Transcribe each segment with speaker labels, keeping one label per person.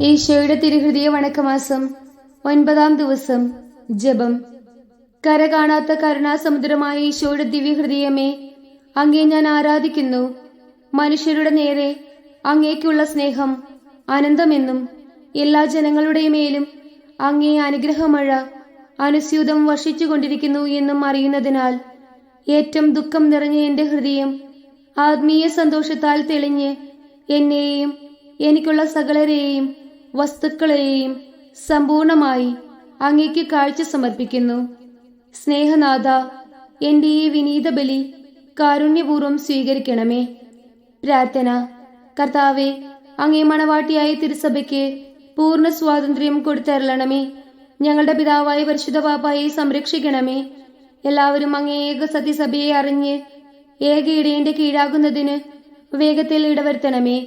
Speaker 1: ഈശോയുടെ തിരുഹൃദയ വണക്കമാസം ഒൻപതാം ദിവസം ജപം. കര കാണാത്ത കരുണാസമുദ്രമായ ഈശോയുടെ ദിവ്യഹൃദയമേ അങ്ങേ ഞാൻ ആരാധിക്കുന്നു. മനുഷ്യരുടെ നേരെ അങ്ങേക്കുള്ള സ്നേഹം അനന്തമെന്നും എല്ലാ ജനങ്ങളുടെ മേലും അങ്ങേ അനുഗ്രഹമഴ അനുസ്യൂതം വർഷിച്ചുകൊണ്ടിരിക്കുന്നു എന്നും അറിയുന്നതിനാൽ ഏറ്റവും ദുഃഖം നിറഞ്ഞ എന്റെ ഹൃദയം ആത്മീയ സന്തോഷത്താൽ തെളിഞ്ഞ് എന്നെയും എനിക്കുള്ള സകലരെയും വസ്തുക്കളെയും സമ്പൂർണമായി അങ്ങേക്ക് കാഴ്ച സമർപ്പിക്കുന്നു. സ്നേഹനാഥ എന്റെ ഈ വിനീത ബലി കാരുണ്യപൂർവം സ്വീകരിക്കണമേ. പ്രാർത്ഥന. കർത്താവെ അങ്ങേ മണവാട്ടിയായ തിരുസഭയ്ക്ക് പൂർണ സ്വാതന്ത്ര്യം കൊടുത്തരളണമേ. ഞങ്ങളുടെ പിതാവായ പരിശുദ്ധ പാപ്പായെ സംരക്ഷിക്കണമേ. എല്ലാവരും അങ്ങേ ഏക സത്യസഭയെ അറിഞ്ഞ് ഏക ഇടയന്റെ കീഴാകുന്നതിന് വേഗത്തിൽ ഇടവരുത്തണമേ.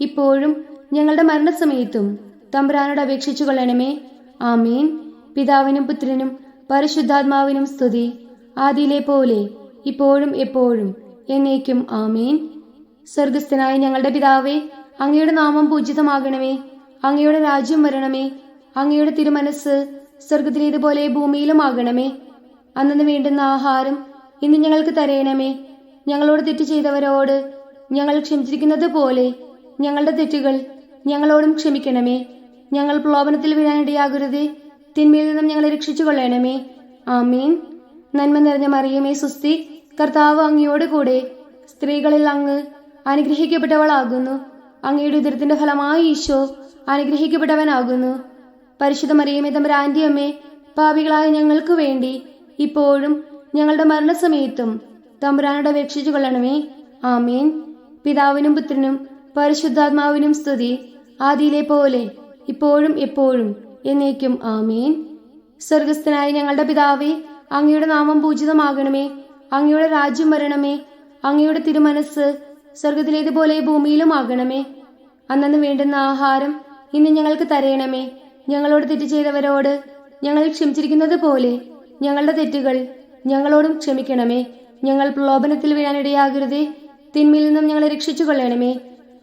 Speaker 1: ഇപ്പോഴും ഞങ്ങളുടെ മരണസമയത്തും തമ്പുരാനോട് അപേക്ഷിച്ചു കൊള്ളണമേ. ആമീൻ. പിതാവിനും പുത്രനും പരിശുദ്ധാത്മാവിനും സ്തുതി. ആദിയിലെ പോലെ ഇപ്പോഴും എപ്പോഴും എന്നേക്കും ആമീൻ. സ്വർഗസ്ഥനായ ഞങ്ങളുടെ പിതാവേ അങ്ങയുടെ നാമം പൂജിതമാകണമേ. അങ്ങയുടെ രാജ്യം വരണമേ. അങ്ങയുടെ തിരുമനസ് സ്വർഗത്തിലേതുപോലെ ഭൂമിയിലും ആകണമേ. അന്നു വേണ്ടുന്ന ആഹാരം ഇന്ന് ഞങ്ങൾക്ക് തരയണമേ ഞങ്ങളോട് തെറ്റ് ചെയ്തവരോട് ഞങ്ങൾ ക്ഷമിച്ചിരിക്കുന്നത് പോലെ ഞങ്ങളുടെ തെറ്റുകൾ ഞങ്ങളോടും ക്ഷമിക്കണമേ. ഞങ്ങൾ പ്രലോഭനത്തിൽ വീഴാനിടയാകരുതേ. തിന്മയിൽ നിന്നും ഞങ്ങളെ രക്ഷിച്ചു കൊള്ളണമേ ആമീൻ. നന്മ നിറഞ്ഞ മറിയമേ സുസ്തി കർത്താവ് അങ്ങയോട് കൂടെ സ്ത്രീകളിൽ അങ്ങ് അനുഗ്രഹിക്കപ്പെട്ടവളാകുന്നു. അങ്ങയുടെ ഉദരത്തിന്റെ ഫലമായി ഈശോ അനുഗ്രഹിക്കപ്പെട്ടവനാകുന്നു. പരിശുദ്ധ മറിയമേ തമ്പ അമ്മേ പാപികളായ ഞങ്ങൾക്ക് വേണ്ടി ഇപ്പോഴും ഞങ്ങളുടെ മരണസമയത്തും തമ്പുരാനോട് അപേക്ഷിച്ചു കൊള്ളണമേ ആമീൻ. പിതാവിനും പുത്രനും പരിശുദ്ധാത്മാവിനും സ്തുതി. ആദിയിലെ പോലെ ഇപ്പോഴും എപ്പോഴും എന്നേക്കും ആമീൻ. സ്വർഗസ്ഥനായ ഞങ്ങളുടെ പിതാവേ അങ്ങയുടെ നാമം പൂജിതമാകണമേ. അങ്ങയുടെ രാജ്യം വരണമേ. അങ്ങയുടെ തിരുമനസ് സ്വർഗത്തിലേതുപോലെ ഭൂമിയിലും ആകണമേ അന്നു വേണ്ടുന്ന ആഹാരം ഇന്ന് ഞങ്ങൾക്ക് തരയണമേ ഞങ്ങളോട് തെറ്റ് ചെയ്തവരോട് ഞങ്ങൾ ക്ഷമിച്ചിരിക്കുന്നത് പോലെ ഞങ്ങളുടെ തെറ്റുകൾ ഞങ്ങളോടും ക്ഷമിക്കണമേ. ഞങ്ങൾ പ്രലോഭനത്തിൽ വീഴാനിടയാകരുതേ. തിന്മയിൽ നിന്നും ഞങ്ങളെ രക്ഷിച്ചു കൊള്ളണമേ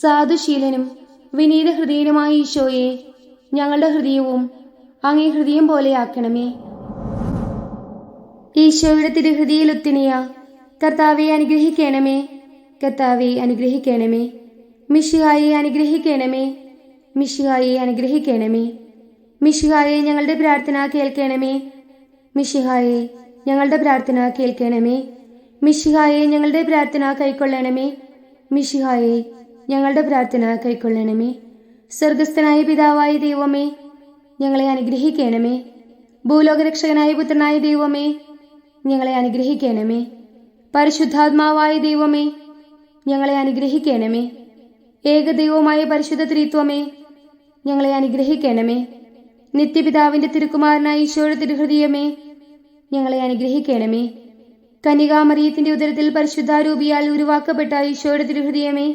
Speaker 1: സാധുശീലനും വിനീത ഹൃദയനുമായ ഈശോയെ ഞങ്ങളുടെ ഹൃദയവും അങ്ങേ ഹൃദയം പോലെയാക്കണമേ. ഈശോയുടെ തിരുഹൃതിയിൽ ഒത്തിണിയ കർത്താവെ അനുഗ്രഹിക്കണമേ. കർത്താവെ അനുഗ്രഹിക്കണമേ. മിഷിഹായെ അനുഗ്രഹിക്കണമേ. മിഷിഹായെ അനുഗ്രഹിക്കണമേ. മിഷിഹായെ ഞങ്ങളുടെ പ്രാർത്ഥന കേൾക്കണമേ. മിഷിഹായെ ഞങ്ങളുടെ പ്രാർത്ഥന കേൾക്കണമേ. മിഷിഹായെ ഞങ്ങളുടെ പ്രാർത്ഥന കൈക്കൊള്ളണമേ. മിഷിഹായെ ഞങ്ങളുടെ പ്രാർത്ഥന കൈക്കൊള്ളണമേ. സ്വർഗസ്ഥനായ പിതാവായ ദൈവമേ ഞങ്ങളെ അനുഗ്രഹിക്കണമേ. ഭൂലോകരക്ഷകനായ പുത്രനായ ദൈവമേ ഞങ്ങളെ അനുഗ്രഹിക്കണമേ. പരിശുദ്ധാത്മാവായ ദൈവമേ ഞങ്ങളെ അനുഗ്രഹിക്കണമേ. ഏകദൈവമായ പരിശുദ്ധ ത്രിത്വമേ ഞങ്ങളെ അനുഗ്രഹിക്കണമേ. നിത്യപിതാവിന്റെ തിരുക്കുമാരനായ ഈശോയുടെ തിരുഹൃദയമേ ഞങ്ങളെ അനുഗ്രഹിക്കണമേ. കനികാമറിയത്തിന്റെ ഉദരത്തിൽ പരിശുദ്ധാരൂപിയാൽ ഉരുവാക്കപ്പെട്ട ഈശോയുടെ തിരുഹൃദയമേ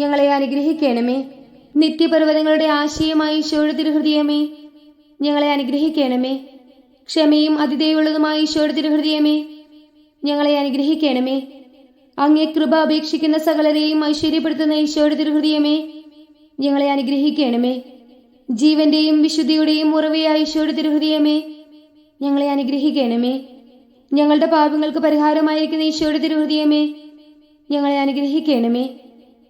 Speaker 1: ഞങ്ങളെ അനുഗ്രഹിക്കണമേ. നിത്യപർവതങ്ങളുടെ ആശയമായി ഈശോയുടെ ഞങ്ങളെ അനുഗ്രഹിക്കണമേ. ക്ഷമയും അതിഥേയുള്ളതുമായ ഈശോയുടെ തിരുഹൃദയമേ ഞങ്ങളെ അനുഗ്രഹിക്കണമേ. അങ്ങേ കൃപ അപേക്ഷിക്കുന്ന സകലരെയും ഐശ്വര്യപ്പെടുത്തുന്ന ഈശോയുടെ ഞങ്ങളെ അനുഗ്രഹിക്കണമേ. ജീവന്റെയും വിശുദ്ധിയുടെയും ഉറവയായ ഈശോയുടെ ഞങ്ങളെ അനുഗ്രഹിക്കണമേ. ഞങ്ങളുടെ പാപങ്ങൾക്ക് പരിഹാരമായിരിക്കുന്ന ഈശോയുടെ ഞങ്ങളെ അനുഗ്രഹിക്കണമേ.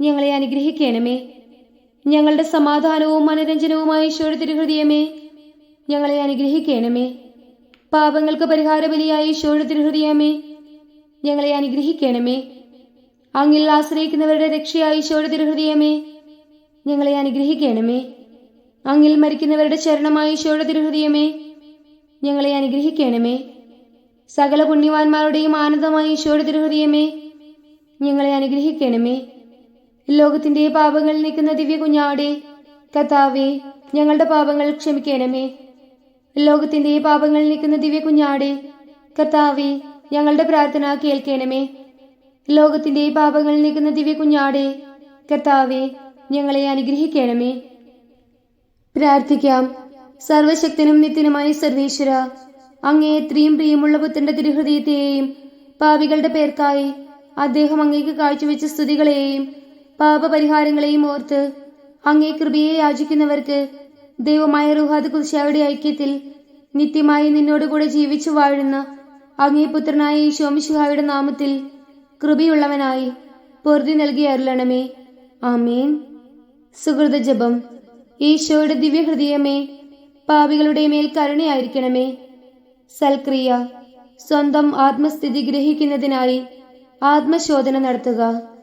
Speaker 1: ഞങ്ങളെ അനുഗ്രഹിക്കണമേ. ഞങ്ങളുടെ സമാധാനവും മനരഞ്ജനവുമായ ഈശോയുടെ തിരുഹൃദയമേ ഞങ്ങളെ അനുഗ്രഹിക്കണമേ. പാപങ്ങൾക്ക് പരിഹാര ബലിയായ ഈശോയുടെ തിരുഹൃദയമേ ഞങ്ങളെ അനുഗ്രഹിക്കണമേ. അങ്ങിൽ ആശ്രയിക്കുന്നവരുടെ രക്ഷയായ ഈശോയുടെ തിരുഹൃദയമേ ഞങ്ങളെ അനുഗ്രഹിക്കണമേ. അങ്ങിൽ മരിക്കുന്നവരുടെ ശരണമായ ഈശോയുടെ തിരുഹൃദയമേ ഞങ്ങളെ അനുഗ്രഹിക്കണമേ. സകല പുണ്യവാന്മാരുടെയും ആനന്ദമായ ഈശോയുടെ തിരുഹൃദയമേ ഞങ്ങളെ അനുഗ്രഹിക്കണമേ. ലോകത്തിന്റെ പാപങ്ങൾ നീക്കുന്ന ദിവ്യ കുഞ്ഞാടെ കഥാവേ ഞങ്ങളുടെ പാപങ്ങൾ ക്ഷമിക്കണമേ. ലോകത്തിന്റെ പാപങ്ങൾ നീക്കുന്ന ദിവ്യ കുഞ്ഞാടെ കർത്താവേ ഞങ്ങളുടെ പ്രാർത്ഥന കേൾക്കണമേ. ലോകത്തിന്റെ പാപങ്ങൾ നീക്കുന്ന ദിവ്യ കുഞ്ഞാടെ കർത്താവേ ഞങ്ങളെ അനുഗ്രഹിക്കണമേ. പ്രാർത്ഥിക്കാം. സർവശക്തനും നിത്യനുമായ സർവേശ്വര അങ്ങേ എത്രയും പ്രിയമുള്ള പുത്രന്റെ തിരുഹൃദയത്തെയും പാപികളുടെ പേർക്കായി അദ്ദേഹം അങ്ങേക്ക് കാഴ്ചവെച്ച സ്തുതികളെയും പാപപരിഹാരങ്ങളെയും ഓർത്ത് അങ്ങേ കൃപയെ യാചിക്കുന്നവർക്ക് ദൈവമായ റുഹാദ് കുശായുടെ ഐക്യത്തിൽ നിത്യമായി നിന്നോടുകൂടെ ജീവിച്ചു വാഴുന്ന അങ്ങേ പുത്രനായ ഈശോമിശുഹായുടെ നാമത്തിൽ കൃപയുള്ളവനായി പൊറുതി നൽകി അരുളണമേ. ആമേൻ. സുഹൃത ജപം. ഈശോയുടെ ദിവ്യഹൃദയമേ പാപികളുടെ മേൽ കരുണയായിരിക്കണമേ. സൽക്രിയ സ്വന്തം ആത്മസ്ഥിതി ഗ്രഹിക്കുന്നതിനായി ആത്മശോധന നടത്തുക.